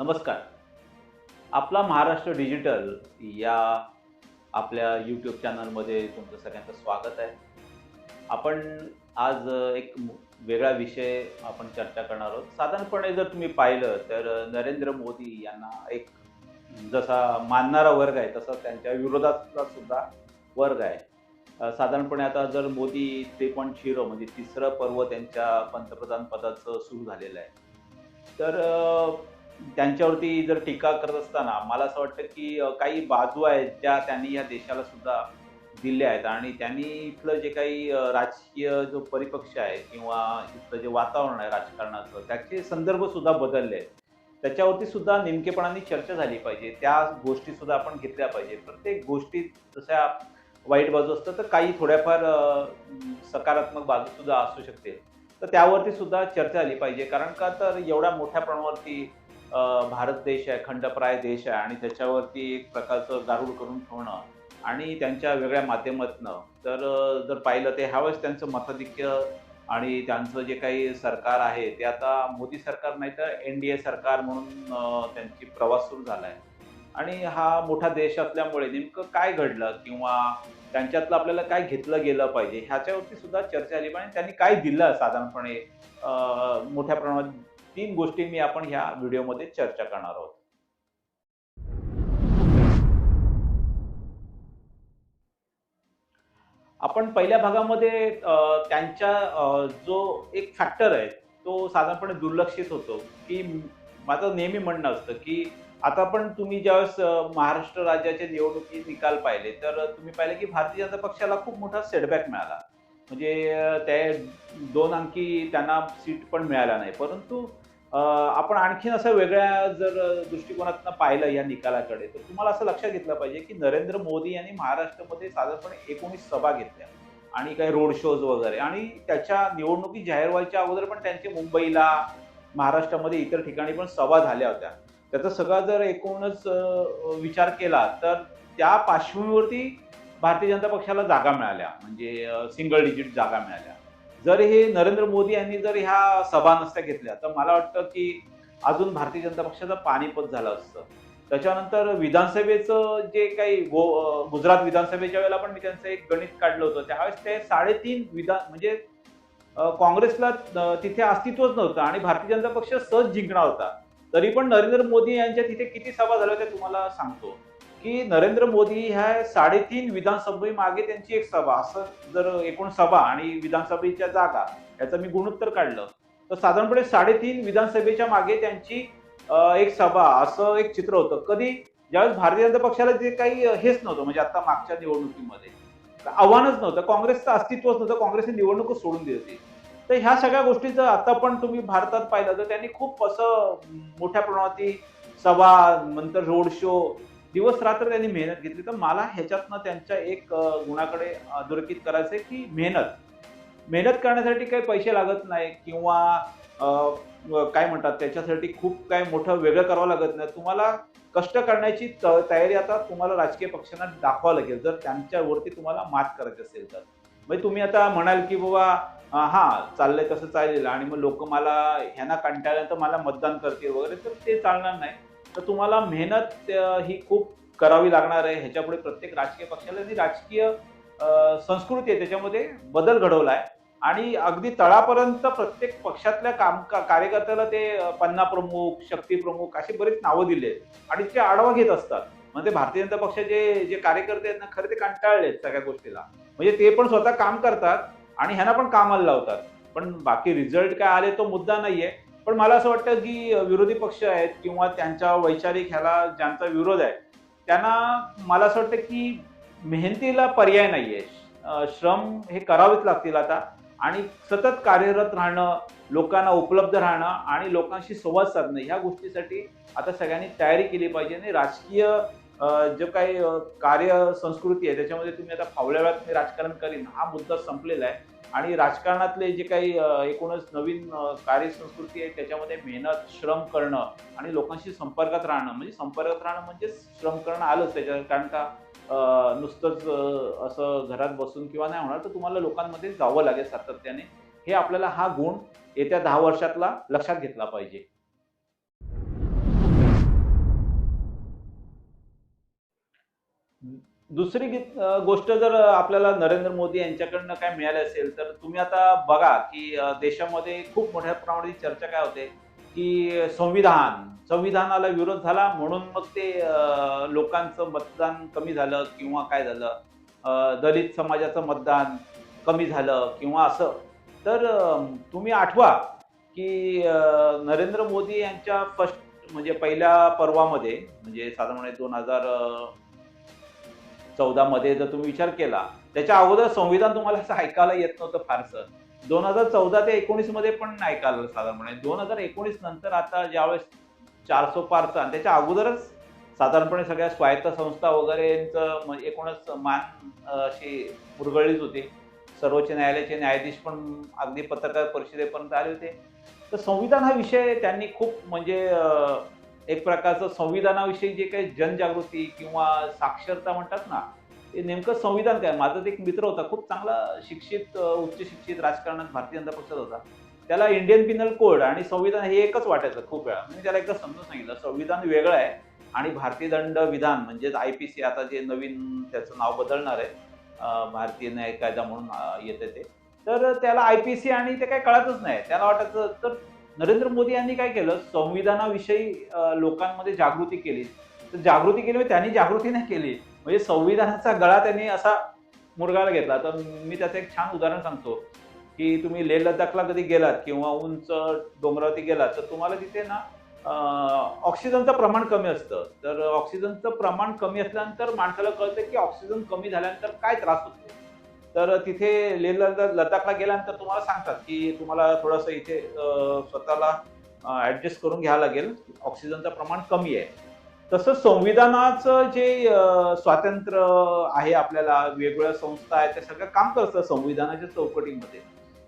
नमस्कार. आपला महाराष्ट्र डिजिटल या आपल्या यूट्यूब चॅनलमध्ये तुमचं सगळ्यांचं स्वागत आहे. आपण आज एक वेगळा विषय आपण चर्चा करणार आहोत. साधारणपणे जर तुम्ही पाहिलं तर नरेंद्र मोदी यांना एक जसा मानणारा वर्ग आहे तसा त्यांच्या विरोधातला सुद्धा वर्ग आहे. साधारणपणे आता जर मोदी ते पण शिरो म्हणजे तिसरं पर्व त्यांच्या पंतप्रधान पदाचं सुरू झालेलं आहे. तर त्यांच्यावरती जर टीका करत असताना मला असं वाटतं की काही बाजू आहेत ज्या त्यांनी या देशाला सुद्धा दिल्या आहेत आणि त्यांनी इथलं जे काही राजकीय जो परिपक्ष आहे किंवा इथलं जे वातावरण आहे राजकारणाचं त्याचे संदर्भ सुद्धा बदलले आहेत. त्याच्यावरती सुद्धा नेमकेपणाने चर्चा झाली पाहिजे. त्या गोष्टी सुद्धा आपण घेतल्या पाहिजे प्रत्येक गोष्टीत जशा वाईट बाजू असतात तर काही थोड्याफार सकारात्मक बाजू सुद्धा असू शकते तर त्यावरती सुद्धा चर्चा झाली पाहिजे. कारण का तर एवढ्या मोठ्या प्रमाणावरती भारत देश आहे खंडप्राय देश आहे आणि त्याच्यावरती एक प्रकारचं गारूड करून ठेवणं आणि त्यांच्या वेगळ्या माध्यमातनं. तर जर पाहिलं ते ह्यावेळेस त्यांचं मताधिक्य आणि त्यांचं जे काही सरकार आहे ते आता मोदी सरकार नाही तर एन डी ए सरकार म्हणून त्यांची प्रवास सुरू झाला आहे आणि हा मोठा देश असल्यामुळे नेमकं काय घडलं किंवा त्यांच्यातलं आपल्याला काय घेतलं गेलं पाहिजे ह्याच्यावरती सुद्धा चर्चा आली पण त्यांनी काय दिलं साधारणपणे मोठ्या प्रमाणात तीन गोष्टी मी आपण ह्या व्हिडिओमध्ये चर्चा करणार आहोत. आपण पहिल्या भागामध्ये त्यांच्या जो एक फॅक्टर आहे तो साधारणपणे दुर्लक्षित होतो की माझं नेहमी म्हणणं असतं की आता पण तुम्ही ज्यावेळेस महाराष्ट्र राज्याचे निवडणुकी निकाल पाहिले तर तुम्ही पाहिले की भारतीय जनता पक्षाला खूप मोठा सेटबॅक मिळाला. म्हणजे ते दोन अंकी त्यांना सीट पण मिळाला नाही. परंतु आपण आणखीन असं वेगळ्या जर दृष्टिकोनातनं पाहिलं या निकालाकडे तर तुम्हाला असं लक्षात घेतलं पाहिजे की नरेंद्र मोदी यांनी महाराष्ट्रामध्ये साधारणपणे एकोणीस सभा घेतल्या आणि काही रोड शोज वगैरे. आणि त्याच्या निवडणुकी जाहीर व्हायच्या अगोदर पण त्यांचे मुंबईला महाराष्ट्रामध्ये इतर ठिकाणी पण सभा झाल्या होत्या. त्याचा सगळा जर एकूणच विचार केला तर त्या पार्श्वभूमीवरती भारतीय जनता पक्षाला जागा मिळाल्या. म्हणजे सिंगल डिजिट जागा मिळाल्या. जर हे नरेंद्र मोदी यांनी जर ह्या सभा नसत्या घेतल्या तर मला वाटतं की अजून भारतीय जनता पक्षाचं पाणीपत झालं असतं. त्याच्यानंतर विधानसभेचं जे काही गो गुजरात विधानसभेच्या वेळेला पण मी त्यांचं एक गणित काढलं होतं. त्यावेळेस ते साडेतीन विधान म्हणजे काँग्रेसला तिथे अस्तित्वच नव्हतं आणि भारतीय जनता पक्ष सहज जिंकणार होता. तरी पण नरेंद्र मोदी यांच्या तिथे किती सभा झाल्या त्या तुम्हाला सांगतो. की नरेंद्र मोदी ह्या साडेतीन विधानसभे मागे त्यांची एक सभा असं जर एकूण सभा आणि विधानसभेच्या जागा याचं मी गुणोत्तर काढलं तर साधारणपणे साडेतीन विधानसभेच्या मागे त्यांची एक सभा असं एक चित्र होतं. कधी ज्यावेळेस भारतीय जनता पक्षाला जे काही हेच नव्हतं म्हणजे आता मागच्या निवडणुकीमध्ये. आव्हानच नव्हतं काँग्रेसचं अस्तित्वच नव्हतं काँग्रेसने निवडणूकच सोडून दिली होती. तर ह्या सगळ्या गोष्टी जर आता पण तुम्ही भारतात पाहिलं तर त्यांनी खूप असं मोठ्या प्रमाणावरती सभा नंतर रोड शो दिवस रात्र त्यांनी मेहनत घेतली. तर मला ह्याच्यातनं त्यांच्या एक गुणाकडे अधोरेखित करायचं आहे की मेहनत. मेहनत करण्यासाठी काही पैसे लागत नाही किंवा काय म्हणतात त्याच्यासाठी खूप काय मोठं वेगळं करावं लागत नाही. तुम्हाला कष्ट करण्याची त- तयारी आता तुम्हाला राजकीय पक्षांना दाखवावं लागेल. जर त्यांच्यावरती तुम्हाला मात करायची असेल तर. म्हणजे तुम्ही आता म्हणाल की बाबा हां चाललंय तसं चालेल आणि मग लोक मला ह्यांना कंटाळल्यानंतर मला मतदान करतील वगैरे तर ते चालणार नाही. तर तुम्हाला मेहनत ही खूप करावी लागणार आहे. ह्याच्यापुढे प्रत्येक राजकीय पक्षाला जी राजकीय संस्कृती आहे त्याच्यामध्ये बदल घडवला आहे. आणि अगदी तळापर्यंत प्रत्येक पक्षातल्या काम का- कार्यकर्त्याला ते पन्ना प्रमुख शक्ती प्रमुख अशी बरीच नावं दिली आहेत. आणि ते आढावा घेत असतात. म्हणजे भारतीय जनता पक्षाचे जे कार्यकर्ते आहेत ना खरे ते कंटाळले आहेत सगळ्या गोष्टीला. म्हणजे ते पण स्वतः काम करतात आणि ह्यांना पण कामाला लावतात. पण बाकी रिझल्ट काय आले तो मुद्दा नाहीये. पण मला असं वाटतं की विरोधी पक्ष आहेत किंवा त्यांच्या वैचारिक ह्याला ज्यांचा विरोध आहे त्यांना मला असं वाटतं की मेहनतीला पर्याय नाही आहे श्रम हे करावेच लागतील आता आणि सतत कार्यरत राहणं लोकांना उपलब्ध राहणं आणि लोकांशी संवाद साधणं ह्या गोष्टीसाठी आता सगळ्यांनी तयारी केली पाहिजे आणि राजकीय जो काही कार्य संस्कृती आहे त्याच्यामध्ये तुम्ही आता फावल्या वेळात मी राजकारण करीन हा मुद्दा संपलेला आहे. आणि राजकारणातले जे काही एकूणच नवीन कार्यसंस्कृती आहे त्याच्यामध्ये मेहनत श्रम करणं आणि लोकांशी संपर्कात राहणं. म्हणजे संपर्कात राहणं म्हणजे श्रम करणं आलंच त्याच्या कारण का नुसतंच असं घरात बसून किंवा नाही होणार तर तुम्हाला लोकांमध्ये जावं लागेल सातत्याने. हे आपल्याला हा गुण येत्या दहा वर्षातला लक्षात घेतला पाहिजे. दुसरी गोष्ट जर आपल्याला नरेंद्र मोदी यांच्याकडनं काय मिळाले असेल तर तुम्ही आता बघा की देशामध्ये खूप मोठ्या प्रमाणात चर्चा काय होते की संविधान संविधानाला विरोध झाला म्हणून मग ते लोकांचं मतदान कमी झालं किंवा काय झालं? दलित समाजाचं मतदान कमी झालं किंवा असं. तर तुम्ही आठवा की नरेंद्र मोदी यांच्या फर्स्ट म्हणजे पहिल्या पर्वामध्ये म्हणजे साधारण दोन हजार चौदामध्ये जर तुम्ही विचार केला त्याच्या अगोदर संविधान तुम्हाला असं ऐकायला येत नव्हतं फारसं. दोन हजार चौदा ते एकोणीसमध्ये पण नाही ऐकायला साधारणपणे. दोन हजार एकोणीस नंतर आता ज्यावेळेस चारसो पारचा आणि त्याच्या अगोदरच साधारणपणे सगळ्या स्वायत्त संस्था वगैरेंचं म्हणजे एकूणच मान अशी मुरगळलीच होती. सर्वोच्च न्यायालयाचे न्यायाधीश पण अगदी पत्रकार परिषदेपर्यंत आले होते. तर संविधान हा विषय त्यांनी खूप म्हणजे एक प्रकारचं संविधानाविषयी जे काही जनजागृती किंवा साक्षरता म्हणतात ना ते नेमकं संविधान काय? माझा एक मित्र होता खूप चांगला शिक्षित उच्च शिक्षित राजकारणात भारतीय जनता पक्षात होता. त्याला इंडियन पिनल कोड आणि संविधान हे एकच वाटायचं खूप वेळा. म्हणजे त्याला एकदा समजून सांगितलं संविधान वेगळं आहे आणि भारतीय दंड विधान म्हणजेच आय पी सी आता जे नवीन त्याचं नाव बदलणार आहे भारतीय न्याय कायदा म्हणून येते ते. तर त्याला आय पी सी आणि ते काही कळतच नाही. त्याला वाटायचं तर नरेंद्र मोदी यांनी काय केलं? संविधानाविषयी लोकांमध्ये जागृती केली. तर जागृती केली म्हणजे त्यांनी जागृती नाही केली. म्हणजे संविधानाचा गळा त्यांनी असा मुरगाळा घेतला. तर मी त्याचं एक छान उदाहरण सांगतो. की तुम्ही लेह लडाखला कधी गेलात किंवा उंच डोंगरावरती गेलात तर तुम्हाला तिथे ना ऑक्सिजनचं प्रमाण कमी असतं. तर ऑक्सिजनचं प्रमाण कमी असल्यानंतर माणसाला कळतं की ऑक्सिजन कमी झाल्यानंतर काय त्रास होतो. तर तिथे लेह लडाख लडाखला गेल्यानंतर तुम्हाला सांगतात की तुम्हाला थोडंसं इथे स्वतःला ऍडजस्ट करून घ्यावं लागेल. ऑक्सिजनचं प्रमाण कमी आहे. तसं संविधानाचं जे स्वातंत्र्य आहे आपल्याला वेगवेगळ्या संस्था आहेत त्या सगळं काम करतात संविधानाच्या चौकटीमध्ये.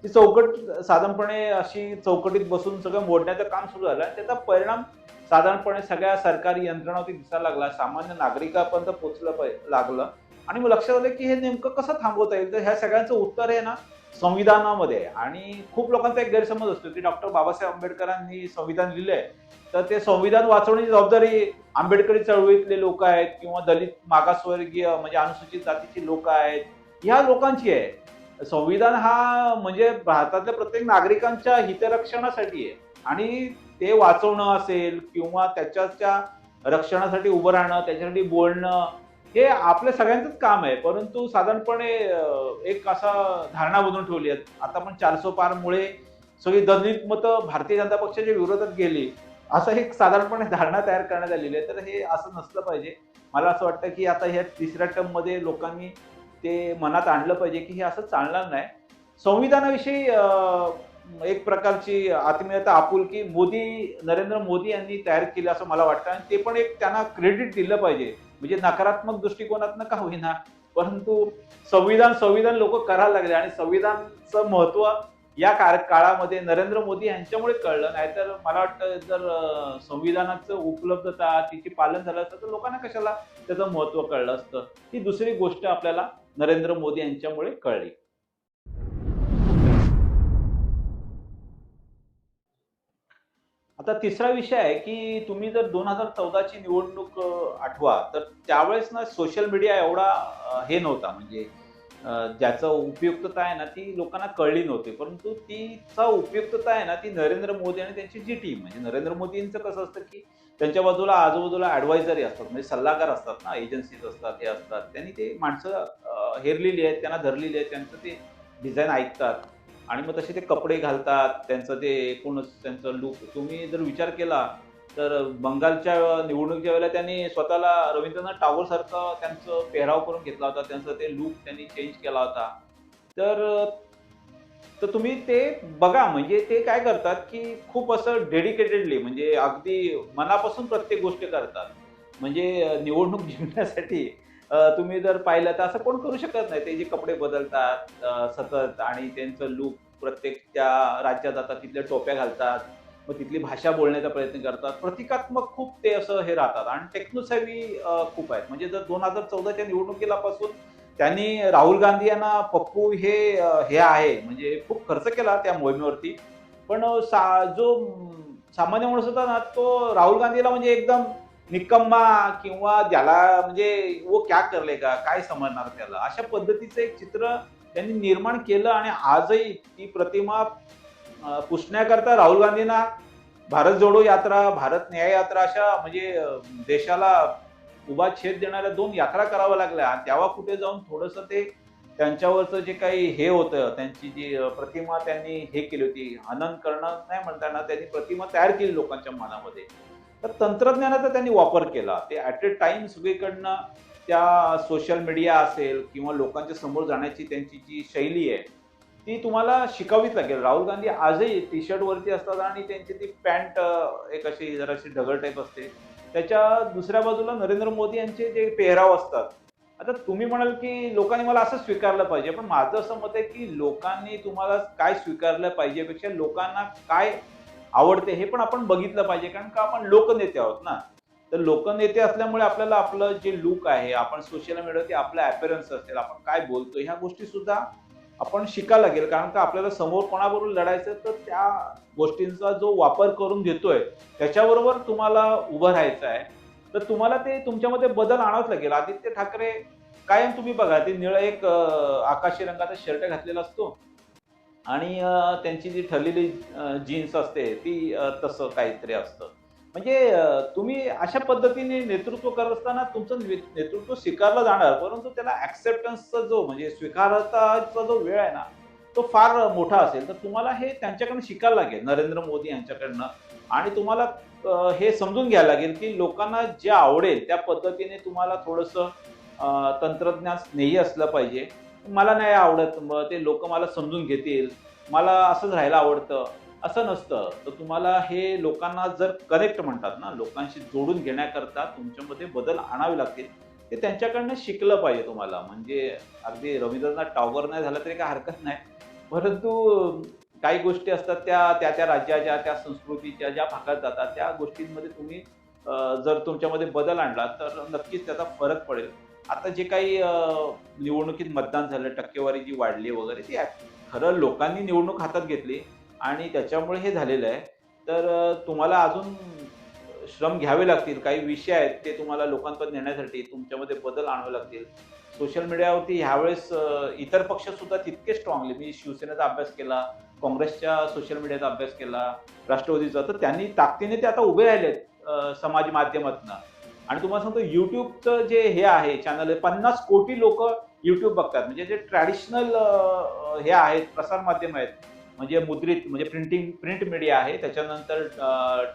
ती चौकट साधारणपणे अशी चौकटीत बसून सगळं मोडण्याचं काम सुरू झालं आणि त्याचा परिणाम साधारणपणे सगळ्या सरकारी यंत्रणावरती दिसायला लागला. सामान्य नागरिकापर्यंत पोचलं लागलं. आणि मग लक्षात आलं की हे नेमकं कसं थांबवता येईल? तर ह्या सगळ्यांचं उत्तर आहे ना संविधानामध्ये आणि खूप लोकांचा एक गैरसमज असतो की डॉक्टर बाबासाहेब आंबेडकरांनी संविधान लिहिलंय. तर ते संविधान वाचवण्याची जबाबदारी आंबेडकरी चळवळीतले लोक आहेत किंवा दलित मागासवर्गीय म्हणजे अनुसूचित जातीची लोक आहेत ह्या लोकांची आहे. संविधान हा म्हणजे भारतातल्या प्रत्येक नागरिकांच्या हितरक्षणासाठी आहे. आणि ते वाचवणं असेल किंवा त्याच्याच्या रक्षणासाठी उभं राहणं त्याच्यासाठी बोलणं हे आपल्या सगळ्यांचंच काम आहे परंतु साधारणपणे एक असा धारणा बनवून ठेवली आहे. आता पण चारसो पारमुळे सगळी दलित मतं भारतीय जनता पक्षाच्या विरोधात गेली असं एक साधारणपणे धारणा तयार करण्यात आलेली आहे. तर हे असं नसलं पाहिजे. मला असं वाटतं की आता ह्या तिसऱ्या टर्ममध्ये लोकांनी ते मनात आणलं पाहिजे की हे असं चालणार नाही. संविधानाविषयी एक प्रकारची आत्मीयता आपुलकी मोदी नरेंद्र मोदी यांनी तयार केली असं मला वाटतं. आणि ते पण एक त्यांना क्रेडिट दिलं पाहिजे. म्हणजे नकारात्मक दृष्टिकोनातनं का होईना परंतु संविधान संविधान लोक करायला लागले आणि संविधानचं महत्त्व या कार काळामध्ये नरेंद्र मोदी यांच्यामुळे कळलं. नाहीतर मला वाटतं जर संविधानाचं उपलब्धता तिची पालन झालं असतं तर लोकांना कशाला त्याचं महत्त्व कळलं असतं? ही दुसरी गोष्ट आपल्याला नरेंद्र मोदी यांच्यामुळे कळली. आता तिसरा विषय आहे की तुम्ही जर दोन हजार चौदाची निवडणूक आठवा तर त्यावेळेस ना सोशल मीडिया एवढा हे नव्हता. म्हणजे ज्याचं उपयुक्तता आहे ना ती लोकांना कळली नव्हती. परंतु तिचा उपयुक्तता आहे ना ती नरेंद्र मोदी आणि त्यांची जी टीम म्हणजे नरेंद्र मोदींचं कसं असतं की त्यांच्या बाजूला आजूबाजूला ॲडवायझरी असतात. म्हणजे सल्लागार असतात ना एजन्सीज असतात हे असतात. त्यांनी ते माणसं हेरलेली आहेत त्यांना धरलेली आहेत त्यांचं ते डिझाईन ऐकतात. आणि मग तसे ते कपडे घालतात त्यांचं ते एकूणच त्यांचं लुक तुम्ही जर विचार केला तर बंगालच्या निवडणुकीच्या वेळेला त्यांनी स्वतःला रवींद्रनाथ टागोर सारखं त्यांचं पेहराव करून घेतला होता त्यांचं ते लुक त्यांनी चेंज केला होता. तर तर तुम्ही ते बघा म्हणजे ते काय करतात की खूप असं डेडिकेटेडली म्हणजे अगदी मनापासून प्रत्येक गोष्ट करतात. म्हणजे निवडणूक जिंकण्यासाठी तुम्ही जर पाहिलं तर असं कोण करू शकत नाही. ते जे कपडे बदलतात सतत आणि त्यांचं लुक प्रत्येक त्या राज्यात जातात तिथल्या टोप्या घालतात मग तिथली भाषा बोलण्याचा प्रयत्न करतात. प्रतिकात्मक खूप ते असं हे राहतात आणि टेक्नोसेवी खूप आहेत. म्हणजे जर दोन हजार चौदाच्या निवडणुकीला पासून त्यांनी राहुल गांधी यांना पप्पू हे हे आहे म्हणजे खूप खर्च केला त्या मोहिमेवरती. पण सा जो सामान्य माणूस होता ना तो राहुल गांधीला म्हणजे एकदम निकम्मा किंवा ज्याला म्हणजे वो क्या करले का काय समजणार त्याला? अशा पद्धतीचं एक चित्र त्यांनी निर्माण केलं आणि आजही ती प्रतिमा पुसण्याकरता राहुल गांधींना भारत जोडो यात्रा भारत न्याय यात्रा अशा म्हणजे देशाला उभा छेद देणाऱ्या दोन यात्रा कराव्या लागल्या. आणि तेव्हा कुठे जाऊन थोडस ते त्यांच्यावरचं जे काही हे होतं त्यांची जी प्रतिमा त्यांनी हे केली होती हनन करणं नाही म्हणताना त्यांनी प्रतिमा तयार केली लोकांच्या मनामध्ये. तर तंत्रज्ञानाचा त्यांनी वापर केला. ते ॲट ए टाइम सगळीकडनं त्या सोशल मीडिया असेल किंवा लोकांच्या समोर जाण्याची त्यांची जी शैली आहे ती तुम्हाला शिकावीच लागेल. राहुल गांधी आजही टी शर्टवरती असतात आणि त्यांची ती पॅन्ट एक अशी जराशी ढगल टाईप असते. त्याच्या दुसऱ्या बाजूला नरेंद्र मोदी यांचे जे पेहराव असतात. आता तुम्ही म्हणाल की लोकांनी मला असं स्वीकारलं पाहिजे पण माझं असं मत आहे की लोकांनी तुम्हाला काय स्वीकारलं पाहिजे पेक्षा लोकांना काय आवडते हे पण आपण बघितलं पाहिजे. कारण का आपण लोकनेते आहोत ना? तर लोकनेते असल्यामुळे आपल्याला आपलं जे लुक आहे आपण सोशल मीडियावरती आपलं अपेरन्स असेल आपण काय बोलतो ह्या गोष्टी सुद्धा आपण शिकायला लागेल कारण का आपल्याला समोर कोणाबरोबर लढायचं तर त्या गोष्टींचा जो वापर करून घेतोय त्याच्याबरोबर तुम्हाला उभं राहायचं आहे. तर तुम्हाला ते तुमच्यामध्ये बदल आणावंच लागेल. आदित्य ठाकरे कायम तुम्ही बघा ते निळं एक आकाशी रंगाचा शर्ट घातलेला असतो. आणि त्यांची जी ठरलेली जीन्स असते ती तसं काहीतरी असतं. म्हणजे तुम्ही अशा पद्धतीने नेतृत्व करत असताना तुमचं नेतृत्व स्वीकारलं जाणार परंतु त्याला ऍक्सेप्टन्सचा जो म्हणजे स्वीकारताचा जो वेळ आहे ना तो फार मोठा असेल. तर तुम्हाला हे त्यांच्याकडनं शिकायला लागेल नरेंद्र मोदी यांच्याकडनं. आणि तुम्हाला हे समजून घ्यायला लागेल की लोकांना जे आवडेल त्या पद्धतीने तुम्हाला थोडंसं तंत्रज्ञान स्नेही असलं पाहिजे. मला नाही आवडत मग ते लोक मला समजून घेतील. मला असंच राहायला आवडतं. असं नसतं. तर तुम्हाला हे लोकांना जर कनेक्ट म्हणतात ना लोकांशी जोडून घेण्याकरता तुमच्यामध्ये बदल आणावे लागतील ते त्यांच्याकडनं शिकलं पाहिजे तुम्हाला. म्हणजे अगदी रवींद्रनाथ टावर नाही झालं तरी काय हरकत नाही. परंतु काही गोष्टी असतात त्या त्या त्या राज्याच्या त्या संस्कृतीच्या ज्या भागात जातात त्या गोष्टींमध्ये तुम्ही जर तुमच्यामध्ये बदल आणला तर नक्कीच त्याचा फरक पडेल. आता जे काही निवडणुकीत मतदान झालं टक्केवारी जी वाढली वगैरे ती खरं लोकांनी निवडणूक हातात घेतली आणि त्याच्यामुळे हे झालेलं आहे. तर तुम्हाला अजून श्रम घ्यावे लागतील काही विषय आहेत ते तुम्हाला लोकांपर्यंत नेण्यासाठी तुमच्यामध्ये बदल आणावे लागतील. सोशल मीडियावरती ह्यावेळेस इतर पक्ष सुद्धा तितके स्ट्रॉंगली मी शिवसेनेचा अभ्यास केला काँग्रेसच्या सोशल मीडियाचा अभ्यास केला राष्ट्रवादीचा तर त्यांनी ताकदीने ते आता उभे राहिलेत समाज माध्यमातून. आणि तुम्हाला सांगतो युट्यूबचं जे हे आहे चॅनल आहे पन्नास कोटी लोक युट्यूब बघतात. म्हणजे जे ट्रॅडिशनल हे आहेत प्रसार माध्यम आहेत म्हणजे मुद्रित म्हणजे प्रिंटिंग प्रिंट मीडिया आहे त्याच्यानंतर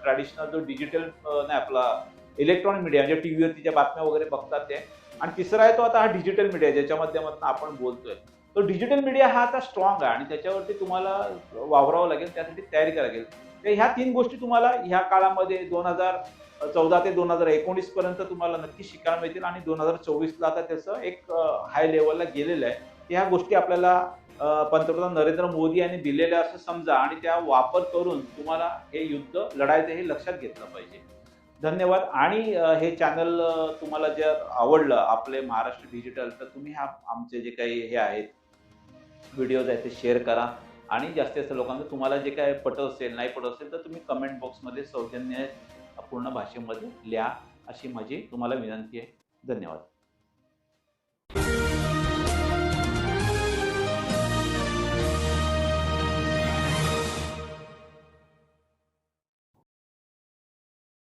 ट्रॅडिशनल जो डिजिटल नाही आपला इलेक्ट्रॉनिक मीडिया म्हणजे टी व्हीवरती ज्या बातम्या वगैरे बघतात ते. आणि तिसरा आहे तो आता हा डिजिटल मीडिया ज्याच्या माध्यमातून आपण बोलतोय. तो डिजिटल मीडिया हा आता स्ट्रॉंग आहे आणि त्याच्यावरती तुम्हाला वावरावं लागेल त्यासाठी तयारी करावी लागेल. तर ह्या तीन गोष्टी तुम्हाला ह्या काळामध्ये दोन हजार चौदा ते दोन हजार एकोणीस पर्यंत तुम्हाला नक्की शिकायला मिळतील आणि दोन हजार चोवीसला आता त्याचं एक हाय लेवलला गेलेलं आहे. ह्या गोष्टी आपल्याला पंतप्रधान नरेंद्र मोदी यांनी दिलेल्या असं समजा आणि त्या वापर करून तुम्हाला हे युद्ध लढायचं हे लक्षात घेतलं पाहिजे. धन्यवाद. आणि हे चॅनल तुम्हाला जर आवडलं आपले महाराष्ट्र डिजिटल तर तुम्ही ह्या आमचे जे काही हे आहेत व्हिडिओज आहेत ते शेअर करा. आणि जास्तीत जास्त लोकांना तुम्हाला जे काय पटत असेल नाही पटत असेल तर तुम्ही कमेंट बॉक्समध्ये सौजन्य पूर्ण भाषेमध्ये लिहा अशी माझी तुम्हाला विनंती आहे. धन्यवाद.